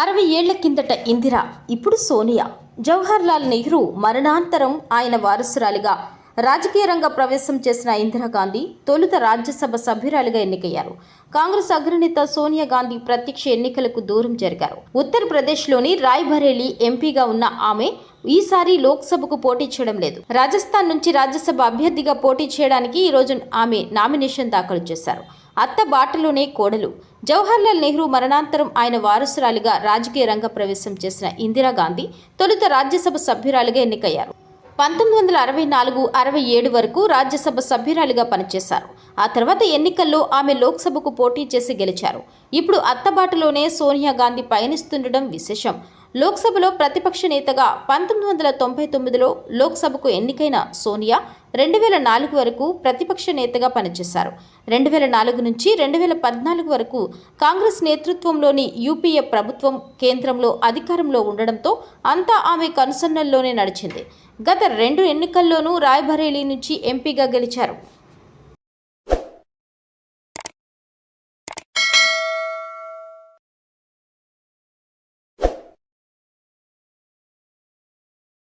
అరవై ఏళ్ళ కిందట ఇందిర ఇప్పుడు సోనియా. జవహర్ లాల్ నెహ్రూ మరణాంతరం ఆయన వారసురాలిగా. రాజకీయ రంగ ప్రవేశం చేసిన ఇందిరాగాంధీ తొలుత రాజ్యసభ సభ్యురాలిగా ఎన్నికయ్యారు. కాంగ్రెస్ అగ్రనేత సోనియా గాంధీ ప్రత్యక్ష ఎన్నికలకు దూరం జరిగారు. ఉత్తరప్రదేశ్లోని రాయ్బరేలీ ఎంపీగా ఉన్న ఆమె ఈసారి లోక్సభకు పోటీ చేయడం లేదు. రాజస్థాన్ నుంచి రాజ్యసభ అభ్యర్థిగా పోటీ చేయడానికి ఈరోజు ఆమె నామినేషన్ దాఖలు చేశారు. అత్త బాటలోనే కోడలు. జవహర్లాల్ నెహ్రూ మరణాంతరం ఆయన వారసురాలిగా రాజకీయ రంగ ప్రవేశం చేసిన ఇందిరాగాంధీ తొలుత రాజ్యసభ సభ్యురాలిగా ఎన్నికయ్యారు. పంతొమ్మిది వందల అరవై నాలుగు అరవై ఏడు వరకు రాజ్యసభ సభ్యురాలిగా పనిచేశారు. ఆ తర్వాత ఎన్నికల్లో ఆమె లోక్సభకు పోటీ చేసి గెలిచారు. ఇప్పుడు అత్తబాటలోనే సోనియా గాంధీ పయనిస్తుండడం విశేషం. లోక్సభలో ప్రతిపక్ష నేతగా పంతొమ్మిది వందల తొంభై తొమ్మిదిలో లోక్సభకు ఎన్నికైన సోనియా రెండు వేల నాలుగు వరకు ప్రతిపక్ష నేతగా పనిచేశారు. రెండు వేల నాలుగు నుంచి రెండు వేల పద్నాలుగు వరకు కాంగ్రెస్ నేతృత్వంలోని యూపీఏ ప్రభుత్వం కేంద్రంలో అధికారంలో ఉండడంతో అంతా ఆమె కనుసన్నల్లోనే నడిచింది. గత రెండు ఎన్నికల్లోనూ రాయ్బరేలీ నుంచి ఎంపీగా గెలిచారు.